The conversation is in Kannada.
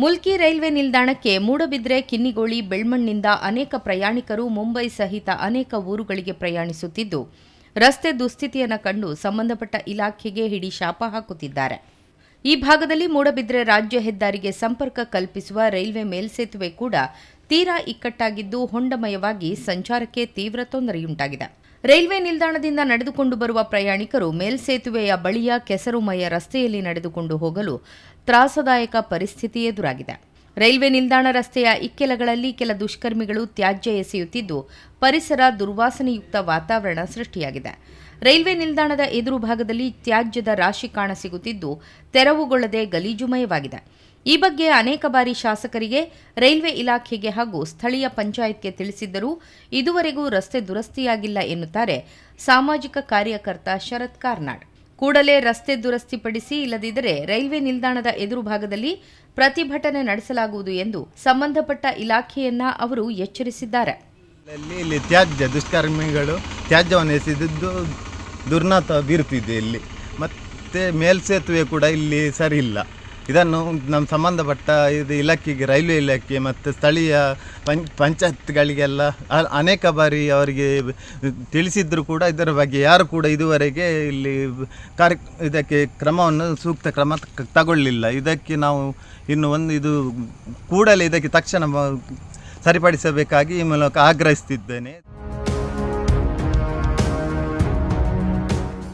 ಮುಲ್ಕಿ ರೈಲ್ವೆ ನಿಲ್ದಾಣಕ್ಕೆ ಮೂಡಬಿದ್ರೆ ಕಿನ್ನಿಗೋಳಿ, ಬೆಳ್ಮಣ್ಣಿಂದ ಅನೇಕ ಪ್ರಯಾಣಿಕರು ಮುಂಬೈ ಸಹಿತ ಅನೇಕ ಊರುಗಳಿಗೆ ಪ್ರಯಾಣಿಸುತ್ತಿದ್ದು, ರಸ್ತೆ ದುಸ್ಥಿತಿಯನ್ನು ಕಂಡು ಸಂಬಂಧಪಟ್ಟ ಇಲಾಖೆಗೆ ಹಿಡಿ ಶಾಪ ಹಾಕುತ್ತಿದ್ದಾರೆ. ಈ ಭಾಗದಲ್ಲಿ ಮೂಡಬಿದ್ರೆ ರಾಜ್ಯ ಹೆದ್ದಾರಿಗೆ ಸಂಪರ್ಕ ಕಲ್ಪಿಸುವ ರೈಲ್ವೆ ಮೇಲ್ಸೇತುವೆ ಕೂಡ ತೀರಾ ಇಕ್ಕಟ್ಟಾಗಿದ್ದು ಹೊಂಡಮಯವಾಗಿ ಸಂಚಾರಕ್ಕೆ ತೀವ್ರ ತೊಂದರೆಯುಂಟಾಗಿದೆ. ರೈಲ್ವೆ ನಿಲ್ದಾಣದಿಂದ ನಡೆದುಕೊಂಡು ಬರುವ ಪ್ರಯಾಣಿಕರು ಮೇಲ್ಸೇತುವೆಯ ಬಳಿಯ ಕೆಸರುಮಯ ರಸ್ತೆಯಲ್ಲಿ ನಡೆದುಕೊಂಡು ಹೋಗಲು ತ್ರಾಸದಾಯಕ ಪರಿಸ್ಥಿತಿ ಎದುರಾಗಿದೆ. ರೈಲ್ವೆ ನಿಲ್ದಾಣ ರಸ್ತೆಯ ಇಕ್ಕೆಲಗಳಲ್ಲಿ ಕೆಲ ದುಷ್ಕರ್ಮಿಗಳು ತ್ಯಾಜ್ಯ ಎಸೆಯುತ್ತಿದ್ದು, ಪರಿಸರ ದುರ್ವಾಸನೆಯುಕ್ತ ವಾತಾವರಣ ಸೃಷ್ಟಿಯಾಗಿದೆ. ರೈಲ್ವೆ ನಿಲ್ದಾಣದ ಎದುರು ಭಾಗದಲ್ಲಿ ತ್ಯಾಜ್ಯದ ರಾಶಿ ಕಾಣಸಿಗುತ್ತಿದ್ದು, ತೆರವುಗೊಳ್ಳದೆ ಗಲೀಜುಮಯವಾಗಿದೆ. ಈ ಬಗ್ಗೆ ಅನೇಕ ಬಾರಿ ಶಾಸಕರಿಗೆ ರೈಲ್ವೆ ಇಲಾಖೆಗೆ ಹಾಗೂ ಸ್ಥಳೀಯ ಪಂಚಾಯತ್ಗೆ ತಿಳಿಸಿದ್ದರೂ ಇದುವರೆಗೂ ರಸ್ತೆ ದುರಸ್ತಿಯಾಗಿಲ್ಲ ಎನ್ನುತ್ತಾರೆ ಸಾಮಾಜಿಕ ಕಾರ್ಯಕರ್ತ ಶರತ್ ಕಾರ್ನಾಡ್. ಕೂಡಲೇ ರಸ್ತೆ ದುರಸ್ತಿಪಡಿಸಿ ಇಲ್ಲದಿದ್ದರೆ ರೈಲ್ವೆ ನಿಲ್ದಾಣದ ಎದುರು ಭಾಗದಲ್ಲಿ ಪ್ರತಿಭಟನೆ ನಡೆಸಲಾಗುವುದು ಎಂದು ಸಂಬಂಧಪಟ್ಟ ಇಲಾಖೆಯನ್ನ ಅವರು ಎಚ್ಚರಿಸಿದ್ದಾರೆ. ಇಲ್ಲಿ ತ್ಯಾಜ್ಯ, ದುಷ್ಕರ್ಮಿಗಳು ತ್ಯಾಜ್ಯವನ್ನು ಎಸೆದಿದ್ದು ದುರ್ನಾತ ಬೀರುತ್ತಿದೆ ಇಲ್ಲಿ. ಮತ್ತೆ ಮೇಲ್ಸೇತುವೆ ಕೂಡ ಇಲ್ಲಿ ಸರಿ ಇಲ್ಲ. ಇದನ್ನು ನಮ್ಮ ಸಂಬಂಧಪಟ್ಟ ಇದು ಇಲಾಖೆಗೆ, ರೈಲ್ವೆ ಇಲಾಖೆ ಮತ್ತು ಸ್ಥಳೀಯ ಪಂ, ಪಂಚಾಯತ್ಗಳಿಗೆಲ್ಲ ಅನೇಕ ಬಾರಿ ಅವರಿಗೆ ತಿಳಿಸಿದ್ರು ಕೂಡ ಇದರ ಬಗ್ಗೆ ಯಾರು ಕೂಡ ಇದುವರೆಗೆ ಇಲ್ಲಿ ಕಾರ್ಯ, ಇದಕ್ಕೆ ಕ್ರಮವನ್ನು ಸೂಕ್ತ ಕ್ರಮ ತಗೊಳ್ಳಲಿಲ್ಲ ತಗೊಳ್ಳಿಲ್ಲ. ಇದಕ್ಕೆ ನಾವು ಇನ್ನು ಒಂದು ಇದು ಕೂಡಲೇ ಇದಕ್ಕೆ ತಕ್ಷಣ ಸರಿಪಡಿಸಬೇಕಾಗಿ ಈ ಮೂಲಕ ಆಗ್ರಹಿಸ್ತಿದ್ದೇನೆ.